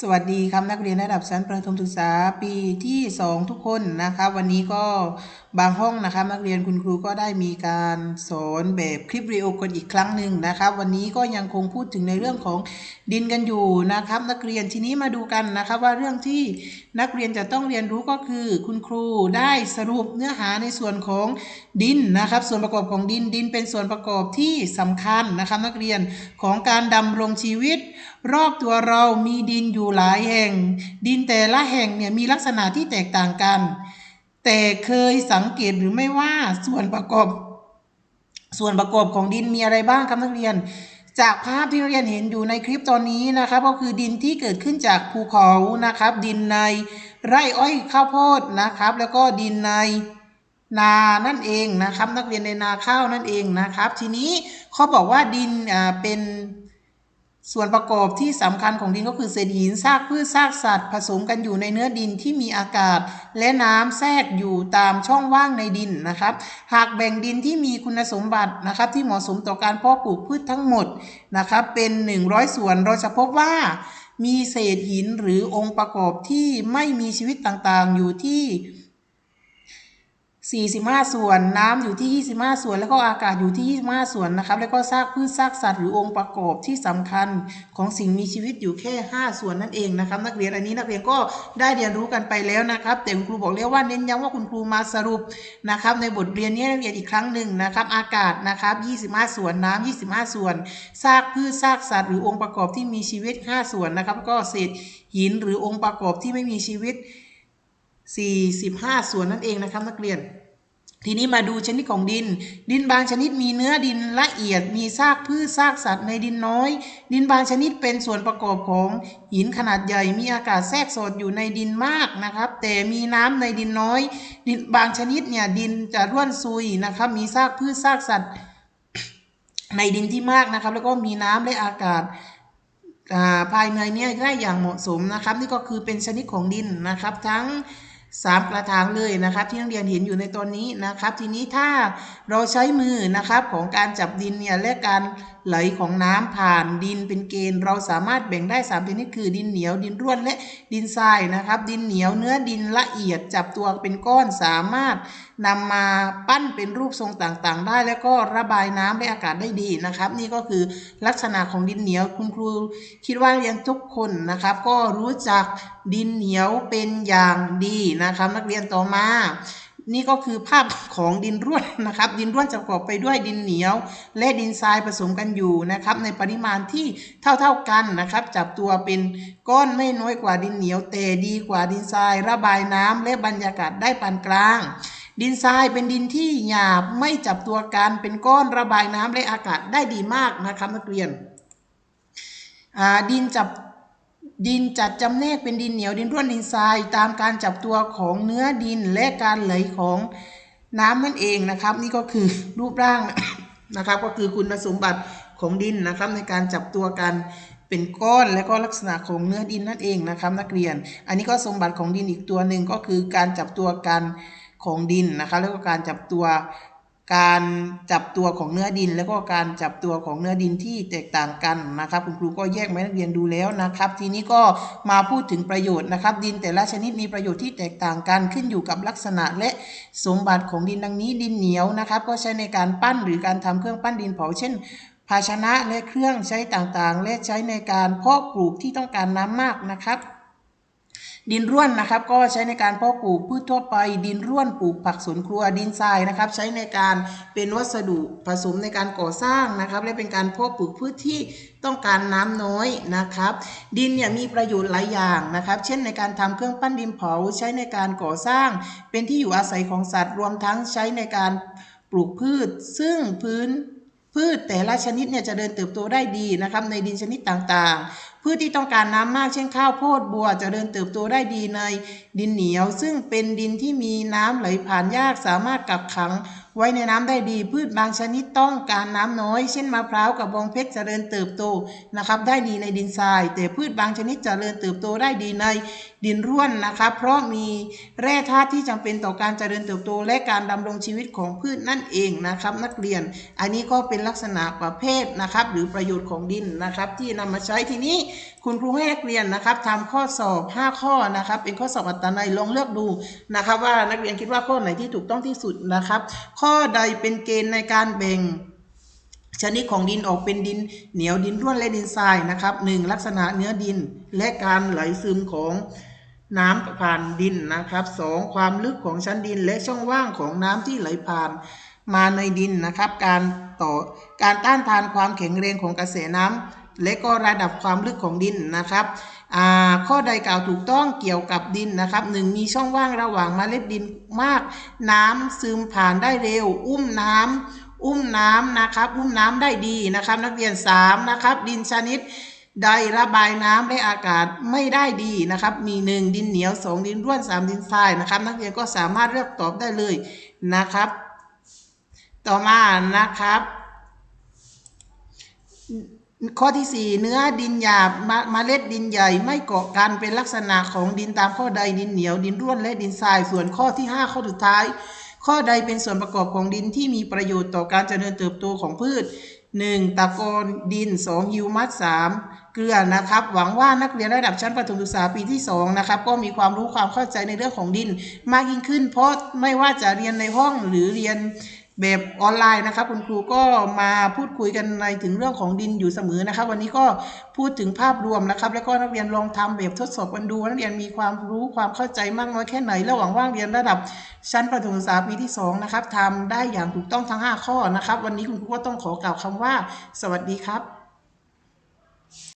สวัสดีครับนักเรียนระดับชั้นประถมศึกษาปีที่ 2 ทุกคนนะครับวันนี้ก็บางห้องนะครับนักเรียนคุณครูก็ได้มีการสอนแบบคลิปวิดีโอกันอีกครั้งหนึ่งนะครับวันนี้ก็ยังคงพูดถึงในเรื่องของดินกันอยู่นะครับ นักเรียนทีนี้มาดูกันนะครับว่าเรื่องที่นักเรียนจะต้องเรียนรู้ก็คือ คุณครูได้สรุปเนื้อหาในส่วนของดินนะครับ ส่วนประกอบของดินดินเป็นส่วนประกอบที่สำคัญนะครับนักเรียนของการดำรงชีวิต รอบตัวเรามีดินอยูู่่หลายแห่ง ดินแต่ละแห่งเนี่ยมีลักษณะที่แตกต่างกัน แต่เคยสังเกตหรือไม่ว่าส่วนประกอบ ส่วนประกอบของดินมีอะไรบ้างครับนักเรียน จากภาพที่นักเรียนเห็นอยู่ในคลิปตอนนี้นะครับ ก็คือดินที่เกิดขึ้นจากภูเขานะครับ ดินในไร่อ้อยข้าวโพดนะครับ แล้วก็ดินในนานั่นเองนะครับ นักเรียนในนาข้าวนั่นเองนะครับ ทีนี้เขาบอกว่าดินอ่าเป็น ส่วนประกอบที่สำคัญของดินก็คือเศษหินซากพืชซากสัตว์ ผสมกันอยู่ในเนื้อดินที่มีอากาศ และน้ำแทรกอยู่ตามช่องว่างในดินนะครับ หากแบ่งดินที่มีคุณสมบัตินะครับ ที่เหมาะสมต่อการเพาะปลูกพืชทั้งหมดนะครับ เป็น 100 ส่วนเราจะพบว่า มีเศษหินหรือองค์ประกอบที่ไม่มีชีวิตต่างๆ อยู่ที่ 45 ส่วน น้ำอยู่ที่ 25 ส่วน แล้วก็อากาศอยู่ที่ 25 ส่วนนะครับ แล้วก็ซากพืชซากสัตว์หรือองค์ประกอบที่สำคัญของสิ่งมีชีวิตอยู่แค่ 5 ส่วนนั่นเองนะครับ นักเรียนอันนี้นักเรียนก็ได้เรียนรู้กันไปแล้วนะครับ แต่คุณครูบอกแล้วว่าเน้นย้ำว่าคุณครูมาสรุปนะครับในบทเรียนนี้นักเรียนอีกครั้งหนึ่งนะครับอากาศนะครับ 25 ส่วนน้ำ25 ส่วนซากพืชซากสัตว์หรือองค์ประกอบที่มีชีวิต 5 ส่วนนะครับก็เศษหินหรือองค์ประกอบที่ไม่มีชีวิต 45 ส่วนนั่นเองนะครับนักเรียน ทีนี้มาดูชนิดของดิน ดินบางชนิดมีเนื้อดินละเอียด มีซากพืชซากสัตว์ในดินน้อย ดินบางชนิดเป็นส่วนประกอบของหินขนาดใหญ่ มีอากาศแทรกสอดอยู่ในดินมากนะครับ แต่มีน้ำในดินน้อย ดินบางชนิดเนี่ยดินจะร่วนซุยนะครับ มีซากพืชซากสัตว์ในดินที่มากนะครับ แล้วก็มีน้ำและอากาศภายในเนี่ยได้อย่างเหมาะสมนะครับ นี่ก็คือเป็นชนิดของดินนะครับ ทั้ง สามกระถางเลยนะครับ ที่นักเรียนเห็นอยู่ในตอนนี้นะครับ ทีนี้ถ้าเราใช้มือนะครับของการจับดินเนี่ยและการ ไหลของน้ำผ่านดินเป็นเกณฑ์ เราสามารถแบ่งได้สามชนิดคือดินเหนียวดินร่วนและดินทรายนะครับ ดินเหนียวเนื้อดินละเอียดจับตัวเป็นก้อนสามารถนำมาปั้นเป็นรูปทรงต่างๆ ได้ แล้วก็ระบายน้ำและอากาศได้ดีนะครับ นี่ก็คือลักษณะของดินเหนียวคุณครูคิดว่านักเรียนทุกคนนะครับ ก็รู้จักดินเหนียวเป็นอย่างดีนะครับ นักเรียนต่อมา นี่ก็คือภาพของดินร่วนนะครับ ดินร่วนจะประกอบไปด้วยดินเหนียว และดินทรายผสมกันอยู่นะครับ ในปริมาณที่เท่าๆกันนะครับ จับตัวเป็นก้อนไม่น้อยกว่าดินเหนียวแต่ดีกว่าดินทรายระบายน้ำและบรรยากาศได้ปานกลาง ดินทรายเป็นดินที่หยาบไม่จับตัวกันเป็นก้อนระบายน้ำและอากาศได้ดีมากนะครับนักเรียนดินจับ ดินจัดจำแนกเป็นดินเหนียวดินร่วนดินทราย ตามการจับตัวของเนื้อดินและการไหลของน้ำนั่นเองนะครับ นี่ก็คือรูปร่างนะครับ ก็คือคุณสมบัติของดินนะครับ ในการจับตัวกันเป็นก้อนและก็ลักษณะของเนื้อดินนั่นเองนะครับ นักเรียน อันนี้ก็สมบัติของดินอีกตัวหนึ่งก็คือการจับตัวกันของดินนะครับแล้วก็การจับตัว การจับตัวของเนื้อดิน แล้วก็การจับตัวของเนื้อดินที่แตกต่างกันนะครับ คุณครูก็แยกมาให้นักเรียนดูแล้วนะครับ ทีนี้ก็มาพูดถึงประโยชน์นะครับ ดินแต่ละชนิดมีประโยชน์ที่แตกต่างกันขึ้นอยู่กับลักษณะและสมบัติของดินดังนี้ดินเหนียวนะครับ ก็ใช้ในการปั้นหรือการทำเครื่องปั้นดินเผาเช่นภาชนะและเครื่องใช้ต่างๆ และใช้ในการเพาะปลูกที่ต้องการน้ำมากนะครับ ดินร่วนนะครับ ก็ใช้ในการเพาะปลูกพืชทั่วไป ดินร่วนปลูกผักสวนครัวดินทรายนะครับ ใช้ในการเป็นวัสดุผสมในการก่อสร้างนะครับ และเป็นการเพาะปลูกพืชที่ต้องการน้ำน้อยนะครับ ดินเนี่ยมีประโยชน์หลายอย่างนะครับ เช่นในการทำเครื่องปั้นดินเผาใช้ในการก่อสร้าง เป็นที่อยู่อาศัยของสัตว์ รวมทั้งใช้ในการปลูกพืช ซึ่งพื้นพืชแต่ละชนิดเนี่ยจะเดินเติบโตได้ดีนะครับในดินชนิดต่างๆ พืชที่ต้องการน้ำมากเช่นข้าวโพดบัวจะเดินเติบโตได้ดีในดินเหนียว ซึ่งเป็นดินที่มีน้ำไหลผ่านยากสามารถกักขัง ไว้ในน้ำได้ดี พืชบางชนิดต้องการน้ำน้อย เช่นมะพร้าวกับบองเพชรเจริญเติบโตนะครับได้ดีในดินทราย แต่พืชบางชนิดเจริญเติบโตได้ดีในดินร่วนนะครับเพราะมีแร่ธาตุที่จำเป็นต่อการเจริญเติบโต และการดำรงชีวิตของพืชนั่นเองนะครับ นักเรียน อันนี้ก็เป็นลักษณะประเภทนะครับ หรือประโยชน์ของดินนะครับ ที่นำมาใช้ทีนี้คุณครูให้นักเรียนนะครับทำข้อสอบ 5 ข้อนะครับ เป็นข้อสอบอัตนัยลองเลือกดูนะครับ ว่านักเรียนคิดว่าข้อไหนที่ถูกต้องที่สุดนะครับ ข้อใดเป็นเกณฑ์ในการแบ่งชนิดของดินออกเป็นดินเหนียวดินร่วนและดินทรายนะครับหนึ่งลักษณะเนื้อดินและการไหลซึมของน้ำผ่านดินนะครับสองความลึกของชั้นดินและช่องว่างของน้ำที่ไหลผ่านมาในดินนะครับ การต่อการต้านทานความแข็งแรงของกระแสน้ำ และก็ระดับความลึกของดินนะครับข้อใดกล่าวถูกต้องเกี่ยวกับดินนะครับหนึ่งมีช่องว่างระหว่างเมล็ดดินมาก น้ำซึมผ่านได้เร็ว อุ้มน้ำอุ้มน้ำนะครับ อุ้มน้ำได้ดีนะครับ นักเรียน3นะครับดินชนิดใดระบายน้ำและอากาศไม่ได้ดีนะครับ มี 1 ดินเหนียว 2 ดินร่วน 3 ดินทรายนะครับ นักเรียนก็สามารถเลือกตอบได้เลยนะครับ ต่อมานะครับ ข้อที่ 4 เนื้อดินหยาบมะเมล็ดดินใหญ่ไม่เกาะกันเป็นลักษณะของดินตามข้อใดดินเหนียวดินร่วนและดินทรายส่วนข้อที่ 5 ข้อสุดท้าย ข้อใดเป็นส่วนประกอบของดินที่มีประโยชน์ต่อการเจริญเติบโตของพืช 1. ตะกอนดิน 2. ฮิวมัส 3. เกลือนะครับ หวังว่านักเรียนระดับชั้นประถมศึกษาปีที่ 2 นะครับ ก็มีความรู้ความเข้าใจในเรื่องของดิน มากยิ่งขึ้น เพราะไม่ว่าจะเรียนในห้องหรือเรียน แบบออนไลน์นะครับ คุณครูก็มาพูดคุยกันในถึงเรื่องของดินอยู่เสมอนะครับ วันนี้ก็พูดถึงภาพรวมนะครับ แล้วก็นักเรียนลองทำแบบทดสอบกันดูว่านักเรียนมีความรู้ความเข้าใจมากน้อยแค่ไหนระหว่างว่างเรียนระดับชั้นประถมศึกษาปีที่2นะครับทำได้อย่างถูกต้องทั้ง 5 ข้อนะครับ วันนี้คุณครูก็ต้องขอกล่าวคำว่า สวัสดีครับ